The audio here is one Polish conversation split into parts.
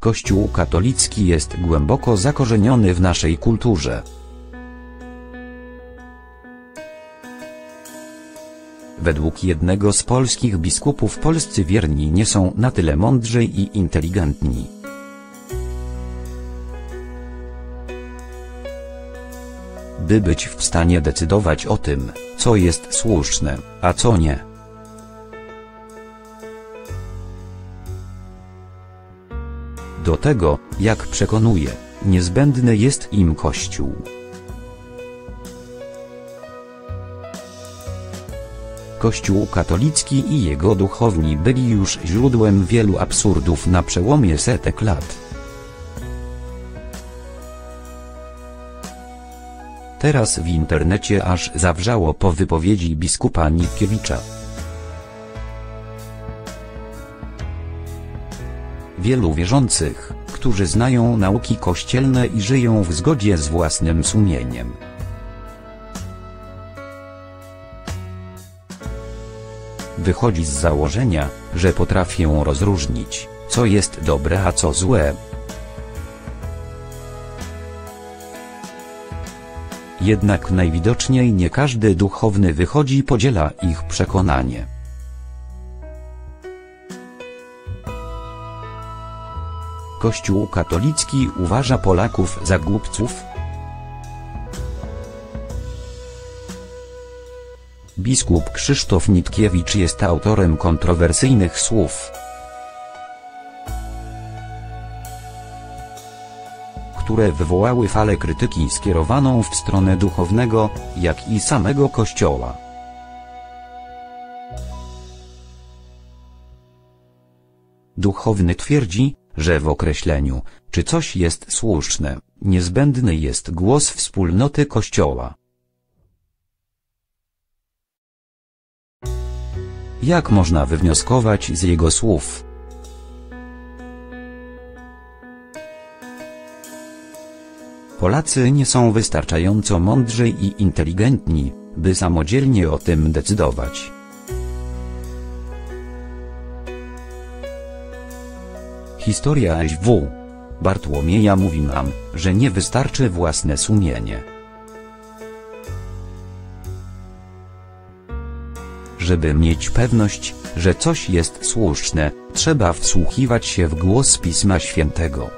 Kościół katolicki jest głęboko zakorzeniony w naszej kulturze. Według jednego z polskich biskupów polscy wierni nie są na tyle mądrzy i inteligentni. By być w stanie decydować o tym, co jest słuszne, a co nie. Do tego, jak przekonuje, niezbędny jest im Kościół. Kościół katolicki i jego duchowni byli już źródłem wielu absurdów na przełomie setek lat. Teraz w internecie aż zawrzało po wypowiedzi biskupa Nikiewicza. Wielu wierzących, którzy znają nauki kościelne i żyją w zgodzie z własnym sumieniem. Wychodzi z założenia, że potrafią rozróżnić, co jest dobre a co złe. Jednak najwidoczniej nie każdy duchowny wychodzi podziela ich przekonanie. Kościół katolicki uważa Polaków za głupców? Biskup Krzysztof Nitkiewicz jest autorem kontrowersyjnych słów. które wywołały falę krytyki skierowaną w stronę duchownego, jak i samego Kościoła. Duchowny twierdzi, że w określeniu, czy coś jest słuszne, niezbędny jest głos wspólnoty Kościoła. Jak można wywnioskować z jego słów? Polacy nie są wystarczająco mądrzy i inteligentni, by samodzielnie o tym decydować. Historia SW. Bartłomieja mówi nam, że nie wystarczy własne sumienie. Żeby mieć pewność, że coś jest słuszne, trzeba wsłuchiwać się w głos Pisma Świętego.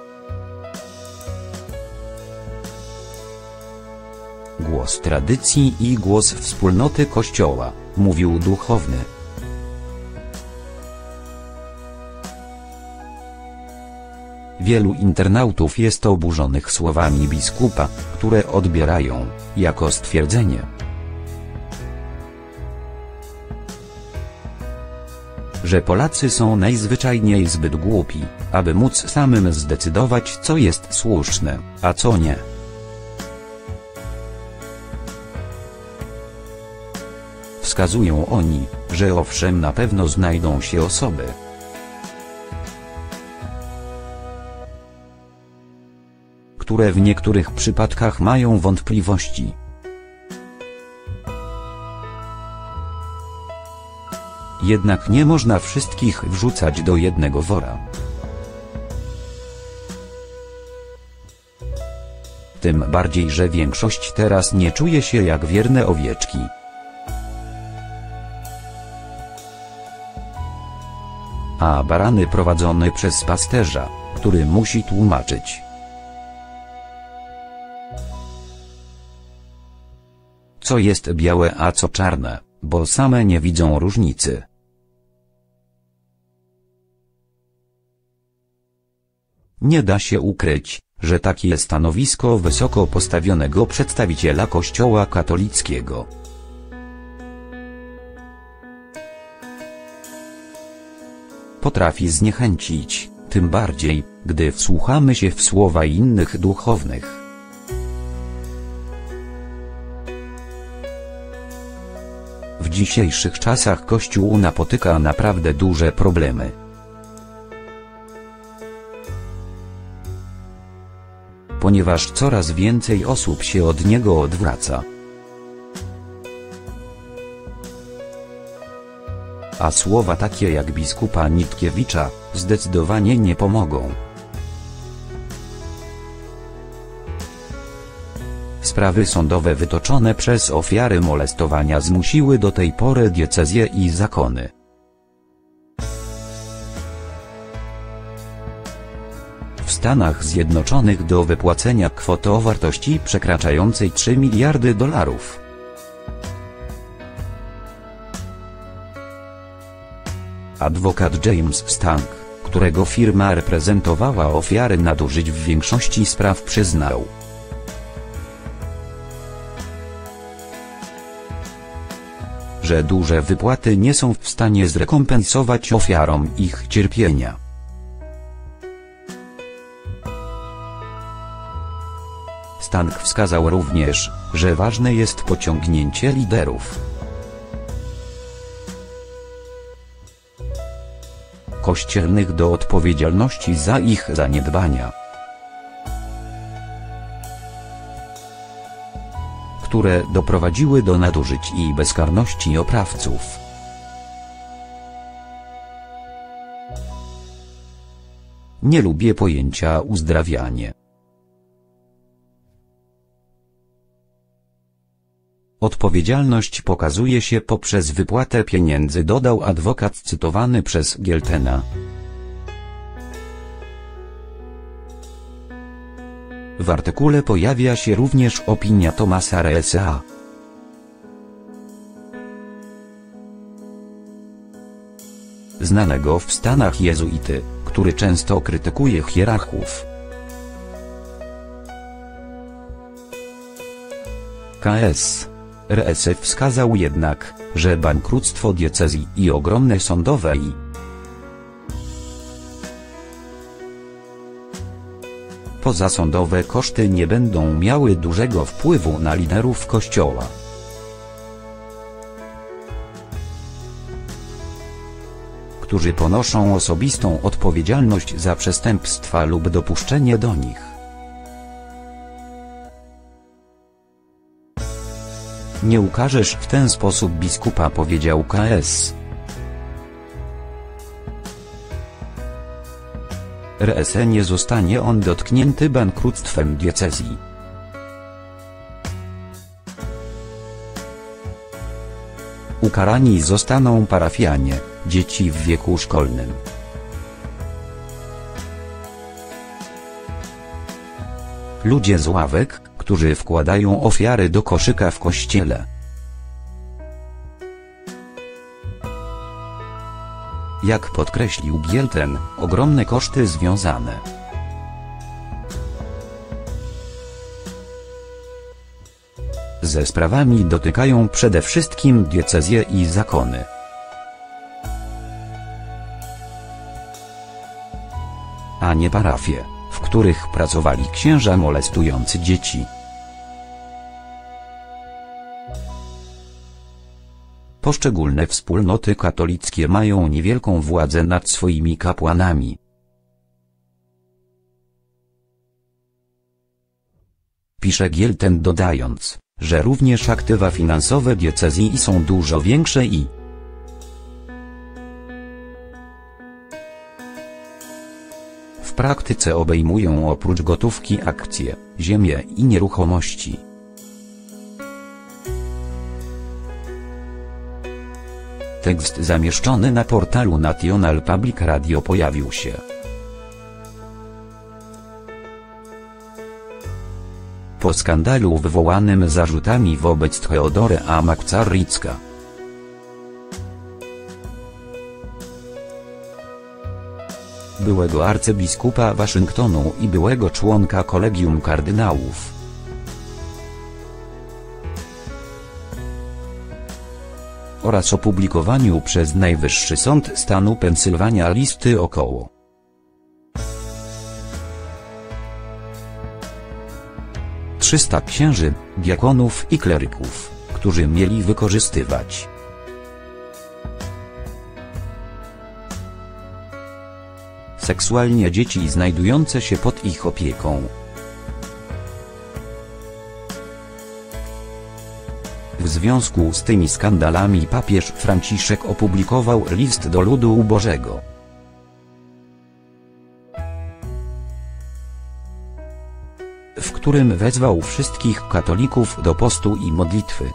Głos tradycji i głos wspólnoty Kościoła, mówił duchowny. Wielu internautów jest oburzonych słowami biskupa, które odbierają, jako stwierdzenie. Że Polacy są najzwyczajniej zbyt głupi, aby móc samym zdecydować co jest słuszne, a co nie. Wskazują oni, że owszem na pewno znajdą się osoby, które w niektórych przypadkach mają wątpliwości. Jednak nie można wszystkich wrzucać do jednego wora. Tym bardziej, że większość teraz nie czuje się jak wierne owieczki. A barany prowadzone przez pasterza, który musi tłumaczyć. Co jest białe a co czarne, bo same nie widzą różnicy. Nie da się ukryć, że takie stanowisko wysoko postawionego przedstawiciela Kościoła katolickiego. Potrafi zniechęcić, tym bardziej, gdy wsłuchamy się w słowa innych duchownych. Dzisiejszych czasach Kościół napotyka naprawdę duże problemy. Ponieważ coraz więcej osób się od niego odwraca. A słowa takie jak biskupa Nitkiewicza, zdecydowanie nie pomogą. Sprawy sądowe wytoczone przez ofiary molestowania zmusiły do tej pory diecezje i zakony. W Stanach Zjednoczonych do wypłacenia kwoty o wartości przekraczającej 3 miliardy dolarów. Adwokat James Stank, którego firma reprezentowała ofiary nadużyć w większości spraw przyznał, że duże wypłaty nie są w stanie zrekompensować ofiarom ich cierpienia. Stank wskazał również, że ważne jest pociągnięcie liderów. kościelnych do odpowiedzialności za ich zaniedbania. Które doprowadziły do nadużyć i bezkarności oprawców. Nie lubię pojęcia uzdrawianie. Odpowiedzialność pokazuje się poprzez wypłatę pieniędzy dodał adwokat cytowany przez Gieltena. W artykule pojawia się również opinia Tomasa Reesa. Znanego w Stanach jezuity, który często krytykuje hierarchów. KS RSF wskazał jednak, że bankructwo diecezji i ogromne sądowe i pozasądowe koszty nie będą miały dużego wpływu na liderów Kościoła. którzy ponoszą osobistą odpowiedzialność za przestępstwa lub dopuszczenie do nich. Nie ukażesz w ten sposób biskupa powiedział KS. RSE nie zostanie on dotknięty bankructwem diecezji. Ukarani zostaną parafianie, dzieci w wieku szkolnym. Ludzie z ławek, którzy wkładają ofiary do koszyka w kościele. Jak podkreślił Gielten, ogromne koszty związane ze sprawami dotykają przede wszystkim diecezje i zakony. A nie parafie, w których pracowali księża molestujący dzieci. Poszczególne wspólnoty katolickie mają niewielką władzę nad swoimi kapłanami. Pisze Gielten dodając, że również aktywa finansowe diecezji są dużo większe i w praktyce obejmują oprócz gotówki akcje, ziemię i nieruchomości. Tekst zamieszczony na portalu National Public Radio pojawił się. Po skandalu wywołanym zarzutami wobec Theodore A. Makcaricka. Byłego arcybiskupa Waszyngtonu i byłego członka kolegium kardynałów. Oraz opublikowaniu przez Najwyższy Sąd Stanu Pensylwania listy około 300 księży, diakonów i kleryków, którzy mieli wykorzystywać seksualnie dzieci znajdujące się pod ich opieką. W związku z tymi skandalami papież Franciszek opublikował list do ludu Bożego. w którym wezwał wszystkich katolików do postu i modlitwy.